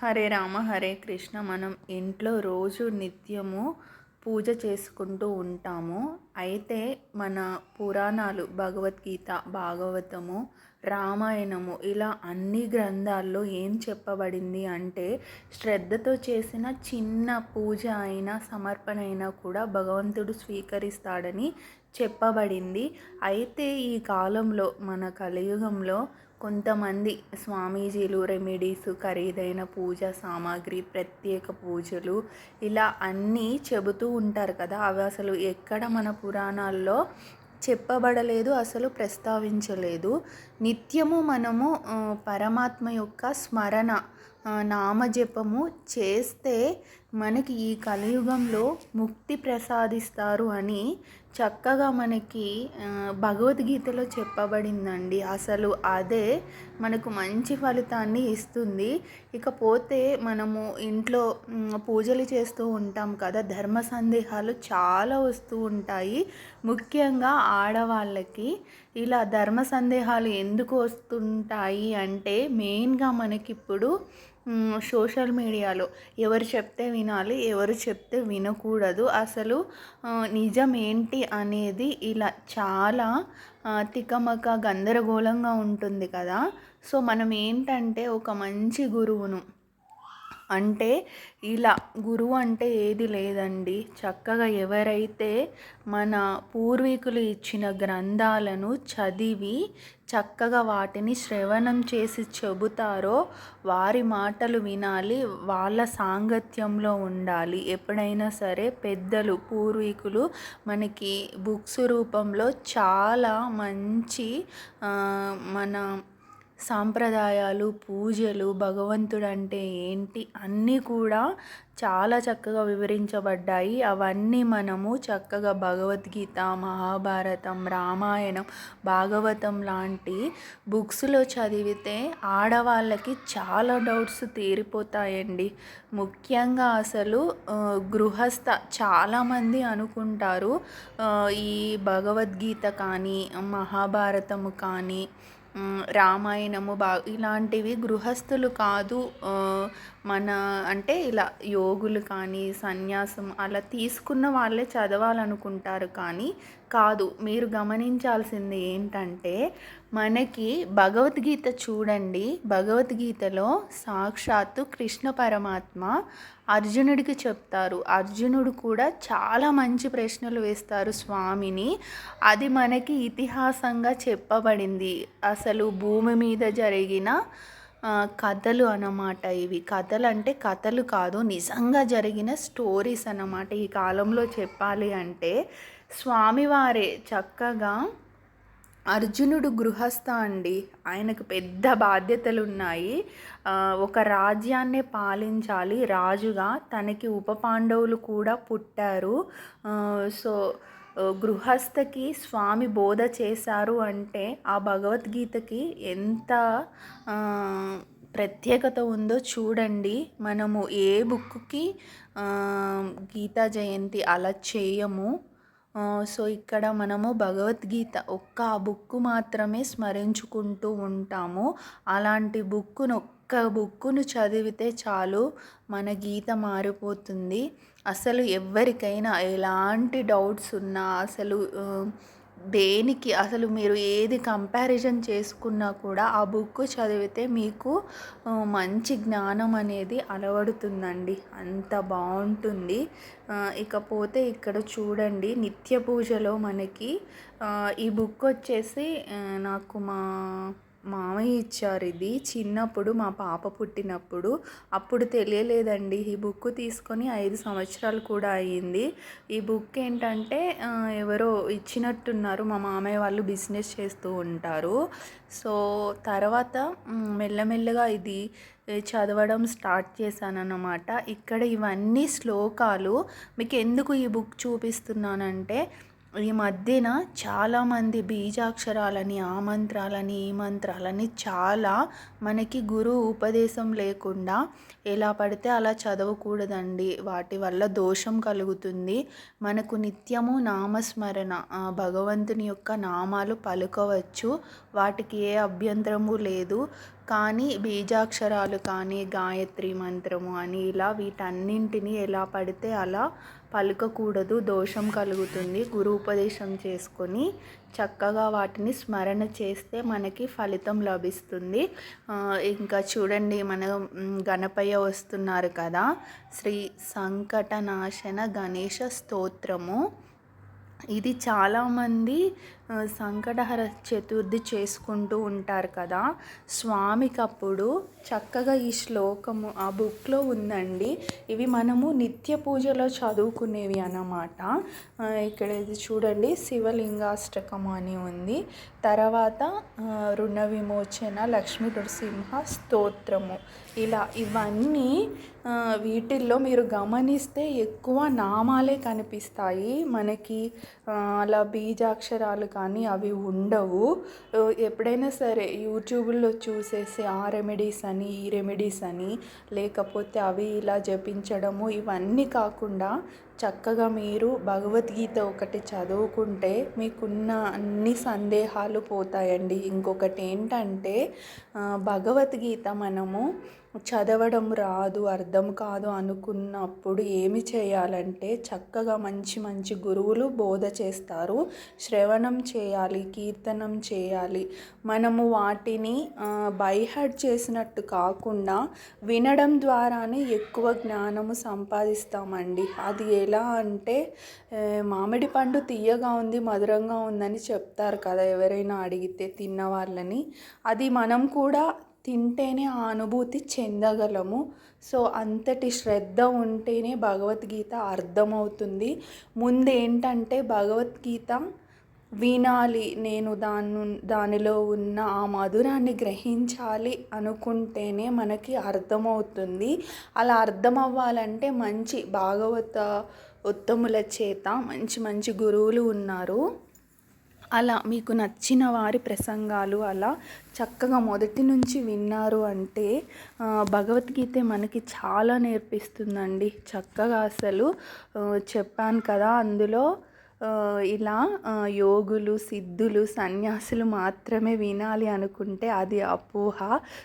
హరే రామ హరే కృష్ణ మనం ఇంట్లో రోజు నిత్యము పూజ చేసుకుంటూ ఉంటాము. అయితే మన పురాణాలు భగవద్గీత భాగవతము రామాయణము ఇలా అన్ని గ్రంథాల్లో ఏం చెప్పబడింది అంటే శ్రద్ధతో చేసిన చిన్న పూజ అయినా సమర్పణ అయినా కూడా భగవంతుడు స్వీకరిస్తాడని చెప్పబడింది. అయితే ఈ కాలంలో మన కలియుగంలో కొంతమంది స్వామీజీలు రెమెడీస్ ఖరీదైన పూజ సామాగ్రి ప్రత్యేక పూజలు ఇలా అన్నీ చెబుతూ ఉంటారు కదా. అవి అసలు ఎక్కడ మన పురాణాల్లో చెప్పబడలేదు అసలు ప్రస్తావించలేదు. నిత్యము మనము పరమాత్మ యొక్క స్మరణ నామజపము చేస్తే మనకి ఈ కలియుగంలో ముక్తి ప్రసాదిస్తారు అని చక్కగా మనకి భగవద్గీతలో చెప్పబడిందండి. అసలు అదే మనకు మంచి ఫలితాన్ని ఇస్తుంది. ఇకపోతే మనము ఇంట్లో పూజలు చేస్తూ ఉంటాం కదా ధర్మ సందేహాలు చాలా వస్తూ ఉంటాయి. ముఖ్యంగా ఆడవాళ్ళకి ఇలా ధర్మ సందేహాలు ఎందుకు వస్తుంటాయి అంటే మెయిన్గా మనకిప్పుడు సోషల్ మీడియాలో ఎవరు చెప్తే వినాలి ఎవరు చెప్తే వినకూడదు. అసలు నిజం ఏంటి అనేది ఇలా చాలా తికమక గందరగోళంగా ఉంటుంది కదా. సో మనం ఏంటంటే ఒక మంచి గురువును అంటే ఇలా గురువు అంటే ఏది లేదండి. చక్కగా ఎవరైతే మన పూర్వీకులు ఇచ్చిన గ్రంథాలను చదివి చక్కగా వాటిని శ్రవణం చేసి చెబుతారో వారి మాటలు వినాలి వాళ్ళ సాంగత్యంలో ఉండాలి. ఎప్పుడైనా సరే పెద్దలు పూర్వీకులు మనకి బుక్స్ రూపంలో చాలా మంచి మన సాంప్రదాయాలు పూజలు భగవంతుడు అంటే ఏంటి? అన్నీ కూడా చాలా చక్కగా వివరించబడ్డాయి. అవన్నీ మనము చక్కగా భగవద్గీత మహాభారతం రామాయణం భాగవతం లాంటి బుక్స్లో చదివితే ఆడవాళ్ళకి చాలా డౌట్స్ తీరిపోతాయండి. ముఖ్యంగా అసలు గృహస్థ చాలామంది అనుకుంటారు ఈ భగవద్గీత కానీ మహాభారతము కానీ రామాయణము బా ఇలాంటివి గృహస్థులు కాదు మన అంటే ఇలా యోగులు కానీ సన్యాసం అలా తీసుకున్న వాళ్ళే చదవాలనుకుంటారు కానీ కాదు మీరు గమనించాల్సింది ఏంటంటే మనకి భగవద్గీత చూడండి. భగవద్గీతలో సాక్షాత్తు కృష్ణ పరమాత్మ అర్జునుడికి చెప్తారు. అర్జునుడు కూడా చాలా మంచి ప్రశ్నలు వేస్తారు స్వామిని. అది మనకి ఇతిహాసంగా చెప్పబడింది. అసలు భూమి మీద జరిగిన కథలు అన్నమాట ఇవి. కథలు అంటే కథలు కాదు నిజంగా జరిగిన స్టోరీస్ అన్నమాట ఈ కాలంలో చెప్పాలి అంటే. స్వామివారే చక్కగా అర్జునుడు గృహస్థ అండి ఆయనకు పెద్ద బాధ్యతలు ఉన్నాయి ఒక రాజ్యాన్ని పాలించాలి. రాజుగా తనకి ఉప పాండవులు కూడా పుట్టారు. సో గృహస్థకి స్వామి బోధ చేశారు అంటే ఆ భగవద్గీతకి ఎంత ప్రత్యేకత ఉందో చూడండి. మనము ఏ బుక్కి గీతా జయంతి అలా చేయము. సో ఇక్కడ మనము భగవద్గీత ఒక్క బుక్ మాత్రమే స్మరించుకుంటూ ఉంటాము. అలాంటి బుక్కును ఒక్క బుక్కును చదివితే చాలు మన గీత మారిపోతుంది. అసలు ఎవరికైనా ఎలాంటి డౌట్స్ ఉన్నా అసలు దేనికి అసలు మీరు ఏది కంపారిజన్ చేసుకున్నా కూడా ఆ బుక్ చదివితే మీకు మంచి జ్ఞానం అనేది అలవడుతుందండి. అంత బాగుంటుంది. ఇకపోతే ఇక్కడ చూడండి నిత్య పూజలో మనకి ఈ బుక్ వచ్చేసి నాకు మా మామయ్య ఇచ్చారు ఇది. చిన్నప్పుడు మా పాప పుట్టినప్పుడు. అప్పుడు తెలియలేదండి. ఈ బుక్ తీసుకొని ఐదు సంవత్సరాలు కూడా అయ్యింది. ఈ బుక్ ఏంటంటే ఎవరో ఇచ్చినట్టున్నారు. మా మామయ్య వాళ్ళు బిజినెస్ చేస్తూ ఉంటారు. సో తర్వాత మెల్లమెల్లగా ఇది చదవడం స్టార్ట్ చేశాను అన్నమాట ఇక్కడ ఇవన్నీ శ్లోకాలు. మీకు ఎందుకు ఈ బుక్ చూపిస్తున్నానంటే ఈ మధ్యన చాలామంది బీజాక్షరాలని ఆ మంత్రాలని ఈ మంత్రాలని చాలా మనకి గురువు ఉపదేశం లేకుండా ఎలా పడితే అలా చదవకూడదండి. వాటి వల్ల దోషం కలుగుతుంది. మనకు నిత్యము నామస్మరణ భగవంతుని యొక్క నామాలు పలుకవచ్చు. వాటికి ఏ అభ్యంతరము లేదు. కానీ బీజాక్షరాలు కానీ గాయత్రి మంత్రము అని ఇలా వీటన్నింటిని ఎలా పడితే అలా పలకకూడదు దోషం కలుగుతుంది. గురు ఉపదేశం చేసుకొని చక్కగా వాటిని స్మరణ చేస్తే మనకి ఫలితం లభిస్తుంది. ఇంకా చూడండి మన గణపయ్య వస్తున్నారు కదా. శ్రీ సంకటనాశన గణేష స్తోత్రము. ఇది చాలామంది సంకటహర చతుర్థి చేసుకుంటూ ఉంటారు కదా. స్వామికి అప్పుడు చక్కగా ఈ శ్లోకము ఆ బుక్లో ఉందండి. ఇవి మనము నిత్య పూజలో చదువుకునేవి అన్నమాట. ఇక్కడ ఇది చూడండి శివలింగాష్టకం అని ఉంది. తర్వాత రుణ విమోచన లక్ష్మీ నృసింహ స్తోత్రము. ఇలా ఇవన్నీ వీటిల్లో మీరు గమనిస్తే ఎక్కువ నామాలే కనిపిస్తాయి. మనకి అలా బీజాక్షరాలు కానీ అవి ఉండవు. ఎప్పుడైనా సరే యూట్యూబ్లో చూసేసి ఆ రెమెడీస్ అని ఈ రెమెడీస్ అని లేకపోతే అవి ఇలా జపించడము ఇవన్నీ కాకుండా చక్కగా మీరు భగవద్గీత ఒకటి చదువుకుంటే మీకున్న అన్ని సందేహాలు పోతాయండి. ఇంకొకటి ఏంటంటే భగవద్గీత మనము చదవడం రాదు అర్థం కాదు అనుకున్నప్పుడు ఏమి చేయాలంటే చక్కగా మంచి మంచి గురువులు బోధ చేస్తారు. శ్రవణం చేయాలి కీర్తనం చేయాలి. మనము వాటిని బైహడ్ చేసినట్టు కాకుండా వినడం ద్వారానే ఎక్కువ జ్ఞానము సంపాదిస్తామండి. అది ఎలా అంటే మామిడి పండు తీయగా ఉంది మధురంగా ఉందని చెప్తారు కదా ఎవరైనా అడిగితే తిన్న వాళ్ళని అది మనం కూడా తింటేనే ఆ అనుభూతి చెందగలము. సో అంతటి శ్రద్ధ ఉంటేనే భగవద్గీత అర్థమవుతుంది. ముందు ఏంటంటే భగవద్గీత వినాలి నేను దాని దానిలో ఉన్న ఆ మధురాన్ని గ్రహించాలి అనుకుంటేనే మనకి అర్థమవుతుంది. అలా అర్థం అవ్వాలంటే మంచి భాగవత ఉత్తముల చేత మంచి మంచి గురువులు ఉన్నారు. అలా మీకు నచ్చిన వారి ప్రసంగాలు అలా చక్కగా మొదటి నుంచి విన్నారు అంటే భగవద్గీత మనకి చాలా నేర్పిస్తుందండి. చక్కగా అసలు చెప్పాను కదా అందులో. ఇలా యోగులు సిద్ధులు సన్యాసులు మాత్రమే వినాలి అనుకుంటే అది అపోహ.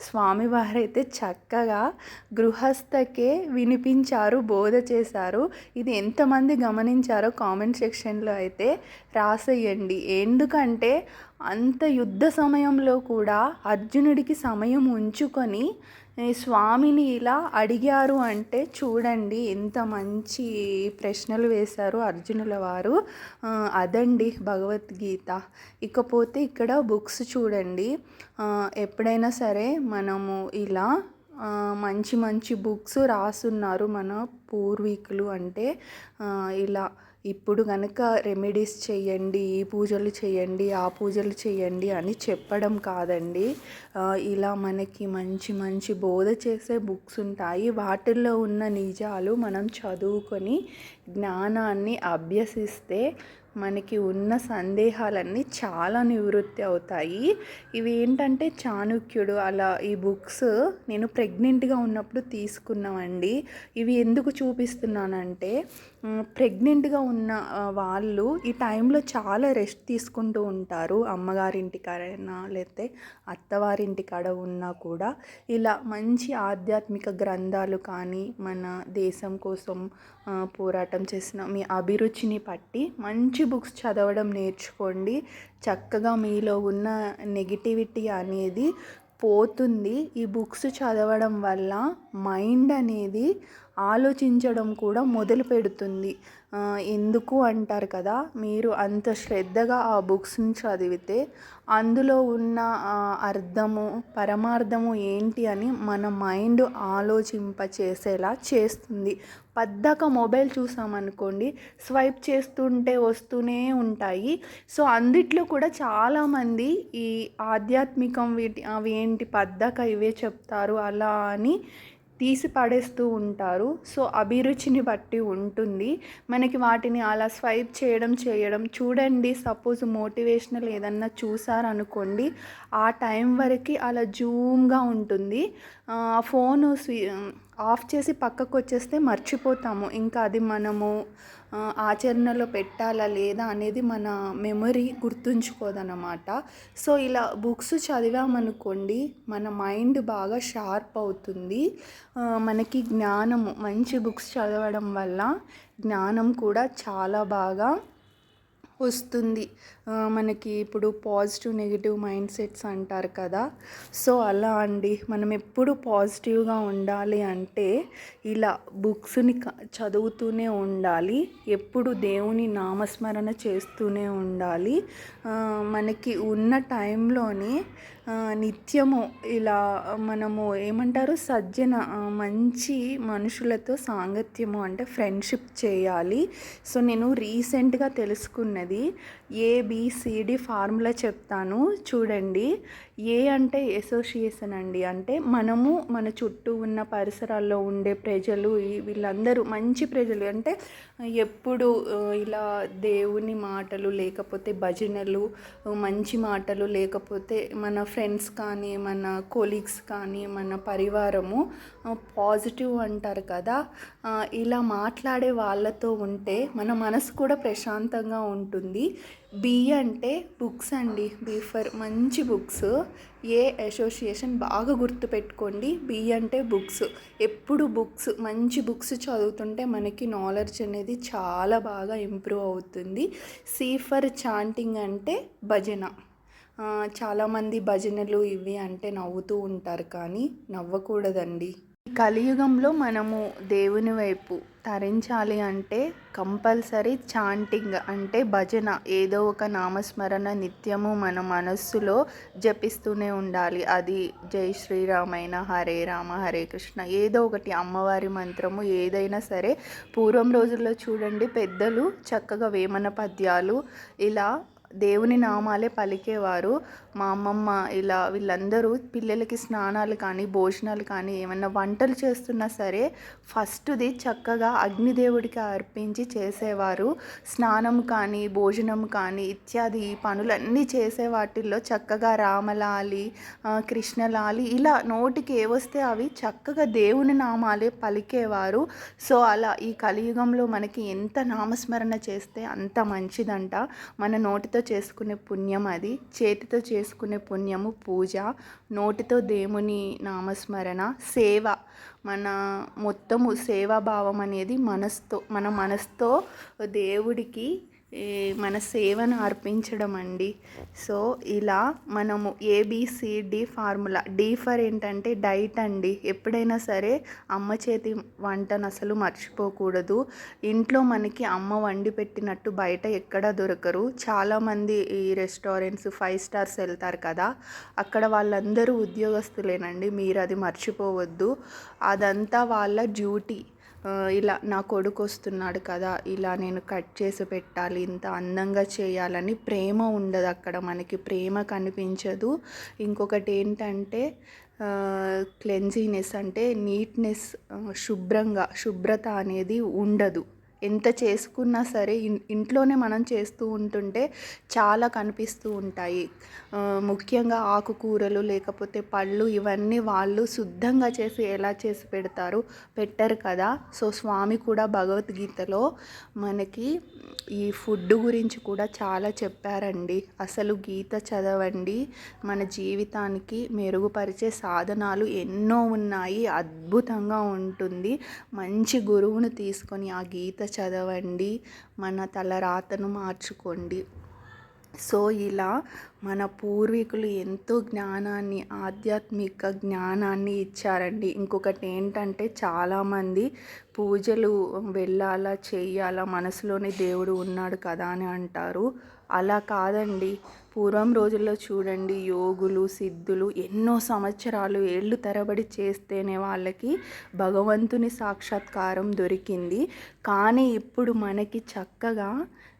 స్వామివారైతే చక్కగా గృహస్థకే వినిపించారు బోధ చేశారు. ఇది ఎంతమంది గమనించారో కామెంట్ సెక్షన్లో అయితే రాసేయండి. ఎందుకంటే అంత యుద్ధ సమయంలో కూడా అర్జునుడికి సమయం ఉంచుకొని స్వామిని ఇలా అడిగారు అంటే చూడండి ఎంత మంచి ప్రశ్నలు వేశారు అర్జునుల వారు. అదండి భగవద్గీత. ఇకపోతే ఇక్కడ బుక్స్ చూడండి. ఎప్పుడైనా సరే మనము ఇలా మంచి మంచి బుక్స్ రాసున్నారు మన పూర్వీకులు అంటే ఇలా ఇప్పుడు కనుక రెమెడీస్ చేయండి ఈ పూజలు చేయండి ఆ పూజలు చేయండి అని చెప్పడం కాదండి. ఇలా మనకి మంచి మంచి బోధ చేసే బుక్స్ ఉంటాయి. వాటిల్లో ఉన్న నిజాలు మనం చదువుకొని జ్ఞానాన్ని అభ్యసిస్తే మనకి ఉన్న సందేహాలన్నీ చాలా నివృత్తి అవుతాయి. ఇవి ఏంటంటే చాణుక్యుడు అలా ఈ బుక్స్ నేను ప్రెగ్నెంట్గా ఉన్నప్పుడు తీసుకున్నామండి ఇవి ఎందుకు చూపిస్తున్నానంటే ప్రెగ్నెంట్గా ఉన్న వాళ్ళు ఈ టైంలో చాలా రెస్ట్ తీసుకుంటూ ఉంటారు. అమ్మగారింటి కాడైనా లేకపోతే అత్తవారింటి కాడ ఉన్నా కూడా ఇలా మంచి ఆధ్యాత్మిక గ్రంథాలు కానీ మన దేశం కోసం పోరాటం చేసిన మీ అభిరుచిని పట్టి మంచి బుక్స్ చదవడం నేర్చుకోండి. చక్కగా మీలో ఉన్న నెగిటివిటీ అనేది పోతుంది. ఈ బుక్స్ చదవడం వల్ల మైండ్ అనేది ఆలోచించడం కూడా మొదలు పెడుతుంది. ఎందుకు అంటారు కదా మీరు అంత శ్రద్ధగా ఆ బుక్స్ని చదివితే అందులో ఉన్న అర్థము పరమార్థము ఏంటి అని మన మైండ్ ఆలోచింప చేసేలా చేస్తుంది. పద్దాక మొబైల్ చూసామనుకోండి స్వైప్ చేస్తుంటే వస్తూనే ఉంటాయి. సో అందిట్లో కూడా చాలామంది ఈ ఆధ్యాత్మికం వీటి అవి ఏంటి పద్దాక ఇవే చెప్తారు అలా అని తీసి పడేస్తూ ఉంటారు. సో అభిరుచిని బట్టి ఉంటుంది. మనకి వాటిని అలా స్వైప్ చేయడం చేయడం చూడండి. సపోజ్ మోటివేషనల్ ఏదన్నా చూసారనుకోండి ఆ టైం వరకు అలా జూమ్గా ఉంటుంది. ఆ ఫోను స్వి ఆఫ్ చేసి పక్కకు వచ్చేస్తే మర్చిపోతాము. ఇంకా అది మనము ఆచరణలో పెట్టాలా లేదా అనేది మన మెమరీ గుర్తుంచుకోదన్నమాట. సో ఇలా బుక్స్ చదివామనుకోండి మన మైండ్ బాగా షార్ప్ అవుతుంది. మనకి జ్ఞానము మంచి బుక్స్ చదవడం వల్ల జ్ఞానం కూడా చాలా బాగా వస్తుంది. మనకి ఇప్పుడు పాజిటివ్ నెగిటివ్ మైండ్ సెట్స్ అంటారు కదా. సో అలా అండి. మనం ఎప్పుడు పాజిటివ్గా ఉండాలి అంటే ఇలా బుక్స్ని చదువుతూనే ఉండాలి. ఎప్పుడు దేవుని నామస్మరణ చేస్తూనే ఉండాలి. మనకి ఉన్న టైంలోనే నిత్యము ఇలా మనము ఏమంటారు? సజ్జన మంచి మనుషులతో సాంగత్యము అంటే ఫ్రెండ్షిప్ చేయాలి. సో నేను రీసెంట్గా తెలుసుకున్నది ఏబిసిడి ఫార్ములా చెప్తాను. చూడండి. ఏ అంటే అసోసియేషన్ అండి? అంటే మనము మన చుట్టూ ఉన్న పరిసరాల్లో ఉండే ప్రజలు వీళ్ళందరూ మంచి ప్రజలు. అంటే ఎప్పుడు ఇలా దేవుని మాటలు లేకపోతే భజనలు మంచి మాటలు లేకపోతే మన ఫ్రెండ్స్ కానీ మన కొలీగ్స్ కానీ మన పరివారము పాజిటివ్ అంటారు కదా? ఇలా మాట్లాడే వాళ్ళతో ఉంటే మన మనసు కూడా ప్రశాంతంగా ఉంటుంది. బి అంటే బుక్స్ అండి బి ఫర్ మంచి బుక్స్. ఏ అసోసియేషన్ బాగా గుర్తుపెట్టుకోండి బి అంటే బుక్స్. ఎప్పుడు బుక్స్ మంచి బుక్స్ చదువుతుంటే మనకి నాలెడ్జ్ అనేది చాలా బాగా ఇంప్రూవ్ అవుతుంది. సి ఫర్ చాంటింగ్ అంటే భజన. చాలామంది భజనలు ఇవి అంటే నవ్వుతూ ఉంటారు కానీ నవ్వకూడదండి. కలియుగంలో మనము దేవుని వైపు తరించాలి అంటే కంపల్సరీ చాంటింగ్ అంటే భజన ఏదో ఒక నామస్మరణ నిత్యము మన మనస్సులో జపిస్తూనే ఉండాలి. అది జై శ్రీరామైన హరే రామ హరే కృష్ణ ఏదో ఒకటి అమ్మవారి మంత్రము ఏదైనా సరే. పూర్వం రోజుల్లో చూడండి పెద్దలు చక్కగా వేమన పద్యాలు ఇలా దేవుని నామాలే పలికేవారు. మా అమ్మమ్మ ఇలా వీళ్ళందరూ పిల్లలకి స్నానాలు కానీ భోజనాలు కానీ ఏమన్నా వంటలు చేస్తున్నా సరే ఫస్ట్ది చక్కగా అగ్నిదేవుడికి అర్పించి చేసేవారు. స్నానం కానీ భోజనం కానీ ఇత్యాది పనులన్నీ చేసే వాటిల్లో చక్కగా రామలాలి కృష్ణలాలి ఇలా నోటికి ఏవొస్తే అవి చక్కగా దేవుని నామాలే పలికేవారు. సో అలా ఈ కలియుగంలో మనకి ఎంత నామస్మరణ చేస్తే అంత మంచిదంట. మన నోటితో చేసుకునే పుణ్యం అది. చేతితో చేసుకునే పుణ్యము పూజ. నోటితో దేవుని నామస్మరణ. సేవ. మన మొత్తము సేవాభావం అనేది మనసుతో మన మనసుతో దేవుడికి మన సేవను అర్పించడం అండి. సో ఇలా మనము ఏబిసిడి ఫార్ములా డి ఫర్ ఏంటంటే డైట్ అండి. ఎప్పుడైనా సరే అమ్మ చేతి వంటను అసలు మర్చిపోకూడదు. ఇంట్లో మనకి అమ్మ వండి పెట్టినట్టు బయట ఎక్కడ దొరకరు. చాలామంది ఈ రెస్టారెంట్స్ ఫైవ్ స్టార్స్ వెళ్తారు కదా. అక్కడ వాళ్ళందరూ ఉద్యోగస్తులేనండి. మీరు అది మర్చిపోవద్దు. అదంతా వాళ్ళ డ్యూటీ. ఇలా నా కొడుకు వస్తున్నాడు కదా ఇలా నేను కట్ చేసి పెట్టాలి ఇంత అందంగా చేయాలని ప్రేమ ఉండదు అక్కడ మనకి ప్రేమ కనిపించదు. ఇంకొకటి ఏంటంటే క్లెన్జీనెస్ అంటే నీట్నెస్ శుభ్రంగా శుభ్రత అనేది ఉండదు. ఎంత చేసుకున్నా సరే ఇంట్లోనే మనం చేస్తూ ఉంటుంటే చాలా కనిపిస్తూ ఉంటాయి. ముఖ్యంగా ఆకుకూరలు లేకపోతే పళ్ళు ఇవన్నీ వాళ్ళు శుద్ధంగా చేసి ఎలా చేసి పెడతారు పెట్టరు కదా. సో స్వామి కూడా భగవద్గీతలో మనకి ఈ ఫుడ్ గురించి కూడా చాలా చెప్పారండి. అసలు గీత చదవండి. మన జీవితానికి మెరుగుపరిచే సాధనాలు ఎన్నో ఉన్నాయి. అద్భుతంగా ఉంటుంది. మంచి గురువును తీసుకొని ఆ గీత చదవండి మన తలరాతను మార్చుకోండి. సో ఇలా మన పూర్వీకులు ఎంతో జ్ఞానాన్ని ఆధ్యాత్మిక జ్ఞానాన్ని ఇచ్చారండి. ఇంకొకటి ఏంటంటే చాలామంది పూజలు వెళ్ళాలా చేయాలా మనసులోనే దేవుడు ఉన్నాడు కదా అని అంటారు. అలా కాదండి. పూర్వం రోజుల్లో చూడండి యోగులు సిద్ధులు ఎన్నో సంవత్సరాలు ఏళ్ళు తరబడి చేస్తేనే వాళ్ళకి భగవంతుని సాక్షాత్కారం దొరికింది. కానీ ఇప్పుడు మనకి చక్కగా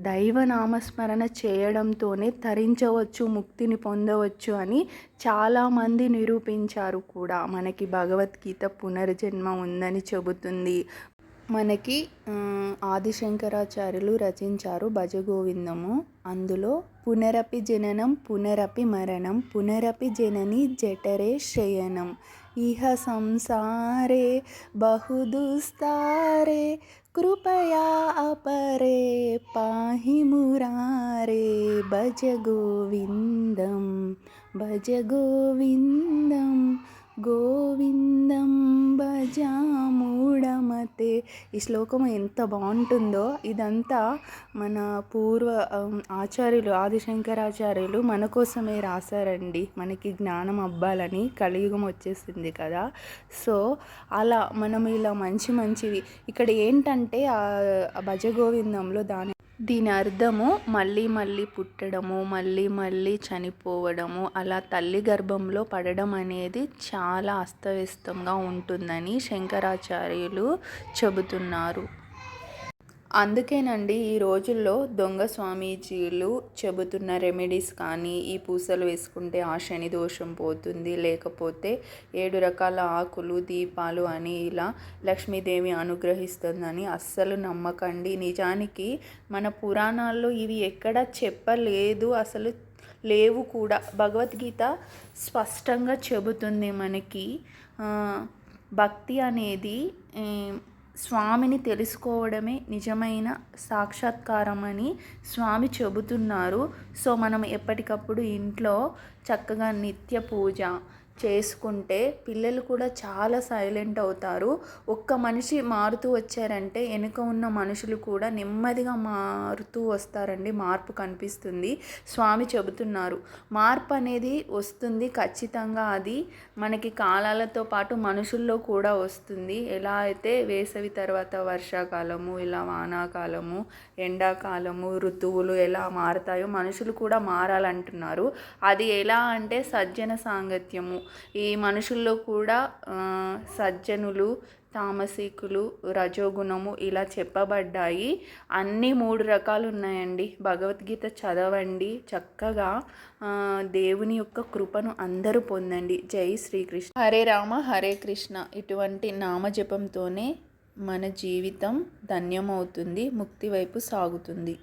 దైవనామస్మరణ చేయడంతోనే తరించవచ్చు ముక్తిని పొందవచ్చు అని చాలామంది నిరూపించారు కూడా. మనకి భగవద్గీత పునర్జన్మ ఉందని చెబుతుంది. మనకి ఆదిశంకరాచార్యులు రచించారు భజగోవిందము. అందులో పునరపి జననం పునరపి మరణం పునరపి జనని జఠరే శయనం. ఇహ సంసారే బహుదుస్తారే కృపయా అపరే పాహి మురారే భజ గోవిందం భజ గోవిందం గోవిందం ఈ శ్లోకం ఎంత బాగుంటుందో ఇదంతా మన పూర్వ ఆచార్యులు ఆదిశంకరాచార్యులు మన కోసమే రాశారండి. మనకి జ్ఞానం అవ్వాలని కలియుగం వచ్చేసింది కదా. సో అలా మనం ఇలా మంచి మంచివి. ఇక్కడ ఏంటంటే భజగోవిందంలో దాని దీని అర్థము మళ్ళీ మళ్ళీ పుట్టడము మళ్ళీ మళ్ళీ చనిపోవడము అలా తల్లి గర్భంలో పడడం అనేది చాలా అస్తవ్యస్తంగా ఉంటుందని శంకరాచార్యులు చెబుతున్నారు. అందుకేనండి ఈ రోజుల్లో దొంగ స్వామీజీలు చెబుతున్న రెమెడీస్ కానీ ఈ పూసలు వేసుకుంటే ఆ శని దోషం పోతుంది లేకపోతే ఏడు రకాల ఆకులు దీపాలు అని ఇలా లక్ష్మీదేవి అనుగ్రహిస్తుందని అస్సలు నమ్మకండి. నిజానికి మన పురాణాల్లో ఇవి ఎక్కడ చెప్పలేదు అసలు లేవు కూడా. భగవద్గీత స్పష్టంగా చెబుతుంది మనకి. భక్తి అనేది స్వామిని తెలుసుకోవడమే నిజమైన సాక్షాత్కారం అని స్వామి చెబుతున్నారు. సో మనం ఎప్పటికప్పుడు ఇంట్లో చక్కగా నిత్య పూజ చేసుకుంటే పిల్లలు కూడా చాలా సైలెంట్ అవుతారు. ఒక్క మనిషి మారుతూ వచ్చారంటే వెనుక ఉన్న మనుషులు కూడా నెమ్మదిగా మారుతూ వస్తారండి. మార్పు కనిపిస్తుంది. స్వామి చెబుతున్నారు. మార్పు అనేది వస్తుంది ఖచ్చితంగా అది. మనకి కాలాలతో పాటు మనుషుల్లో కూడా వస్తుంది. ఎలా అయితే వేసవి తర్వాత వర్షాకాలము ఇలా వానాకాలము ఎండాకాలము ఋతువులు ఎలా మారుతాయో మనుషులు కూడా మారాలంటున్నారు. అది ఎలా అంటే సజ్జన సాంగత్యము. ఈ మనుషుల్లో కూడా సజ్జనులు తామసికులు రజోగుణము ఇలా చెప్పబడ్డాయి. అన్ని మూడు రకాలు ఉన్నాయండి భగవద్గీత చదవండి చక్కగా దేవుని యొక్క కృపను అందరూ పొందండి. జై శ్రీకృష్ణ. హరే రామ హరే కృష్ణ. ఇటువంటి నామజపంతోనే మన జీవితం ధన్యమవుతుంది ముక్తి వైపు సాగుతుంది.